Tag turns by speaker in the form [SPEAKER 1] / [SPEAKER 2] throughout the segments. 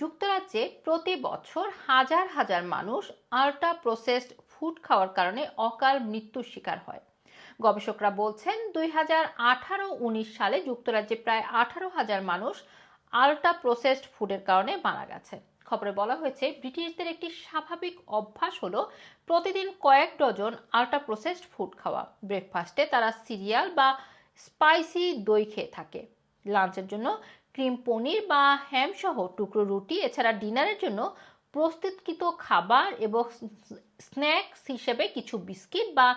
[SPEAKER 1] যুক্তরাজ্যে প্রতি বছর হাজার হাজার মানুষ আল্ট্রা প্রসেসড ফুড খাওয়ার কারণে অকাল মৃত্যুর শিকার হয়। গবেষকরা বলছেন, দুই হাজার আঠারো উনিশ সালে যুক্তরাজ্যে প্রায় আঠারো হাজার মানুষ আল্ট্রা প্রসেসড ফুডের কারণে মারা গেছে। খবরে বলা হয়েছে, ব্রিটিশদের একটি স্বাভাবিক অভ্যাস হলো প্রতিদিন কয়েক ডজন আল্ট্রা প্রসেসড ফুড খাওয়া। ব্রেকফাস্টে তারা সিরিয়াল বা স্পাইসি দই খেয়ে থাকে। লাঞ্চের জন্য ক্রিম পনির বা হ্যাম সহ টুকরো রুটি, এছাড়া ডিনারের জন্য প্রস্তুতকৃত খাবার এবং স্ন্যাক্স হিসেবে কিছু বিস্কিট বা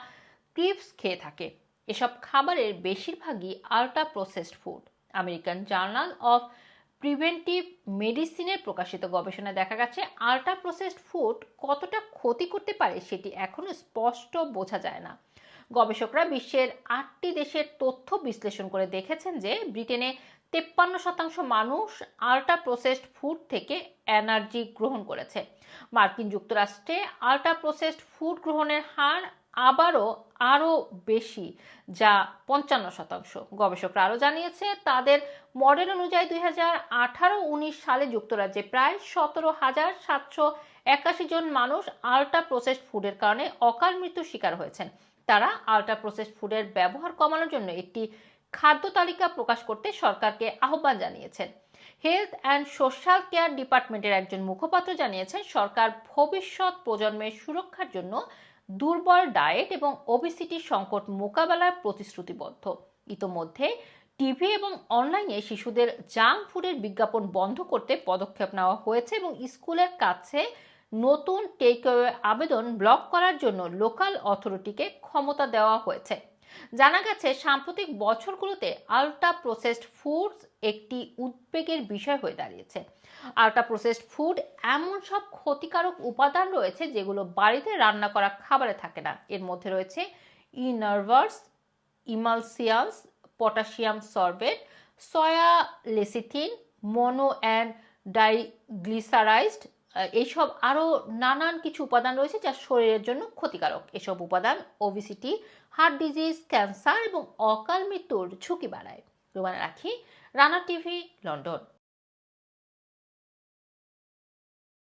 [SPEAKER 1] ক্রিপস খেয়ে থাকে। এসব খাবারের বেশিরভাগই ultra processed food. American journal of preventive মেডিসিনের প্রকাশিত গবেষণায় দেখা গেছে আল্ট্রা প্রসেসড ফুড কতটা ক্ষতি করতে পারে সেটি এখনও স্পষ্ট বোঝা যায় না। গবেষকরা বিশ্বের আটটি দেশের তথ্য বিশ্লেষণ করে দেখেছেন যে ব্রিটেনে তেপ্পান্ন শতাংশ মানুষ আল্ট্রা প্রসেসড ফুড থেকে এনার্জি গ্রহণ করেছে। মার্কিন যুক্তরাষ্ট্রে আল্ট্রা প্রসেসড ফুড গ্রহণের হার আবারও আরও বেশি, যা পঞ্চান্ন শতাংশ। গবেষকরা আরও জানিয়েছে, তাদের মডেল অনুযায়ী দুই হাজার আঠারো উনিশ সালে যুক্তরাজ্যে প্রায় সতেরো হাজার সাতশো একাশি জন মানুষ আল্ট্রা প্রসেসড ফুডের কারণে অকাল মৃত্যুর শিকার হয়েছেন। তারা আল্ট্রা প্রসেসড ফুডের ব্যবহার কমানোর জন্য একটি খাদ্য তালিকা প্রকাশ করতে সরকারকে আহ্বান জানিয়েছেন। হেলথ অ্যান্ড সোশ্যাল কেয়ার ডিপার্টমেন্টের একজন মুখপাত্র জানিয়েছেন, সরকার ভবিষ্যৎ প্রজন্মের সুরক্ষার জন্য দুর্বল ডায়েট এবং ওবিসিটি সংকট মোকাবেলায় প্রতিশ্রুতিবদ্ধ। ইতোমধ্যে টিভি এবং অনলাইনে শিশুদের জাঙ্ক ফুডের বিজ্ঞাপন বন্ধ করতে পদক্ষেপ নেওয়া হয়েছে এবং স্কুলের কাছে নতুন টেকঅ্যাওয়ে আবেদন ব্লক করার জন্য লোকাল অথরিটিকে ক্ষমতা দেওয়া হয়েছে। জানা গেছে, সাম্প্রতিক বছরগুলোতে আল্ট্রা প্রসেসড ফুডস একটি উদ্বেগের বিষয় হয়ে দাঁড়িয়েছে। আল্ট্রা প্রসেসড ফুড এমন সব ক্ষতিকারক উপাদান রয়েছে যেগুলো বাড়িতে রান্না করা খাবারে থাকে না। এর মধ্যে রয়েছে ইনার্ভার্স ইমালসিয়ামস potassium sorbate soy lecithin, mono and diglycerides এইসব আরও নানান কিছু উপাদান রয়েছে যা শরীরের জন্য ক্ষতিকারক। এসব উপাদান ওবিসিটি হার্ট ডিজিজ ক্যান্সার এবং অকাল মৃত্যুর ঝুঁকি বাড়ায়। রুমানা রাখি, রানা টিভি, লন্ডন।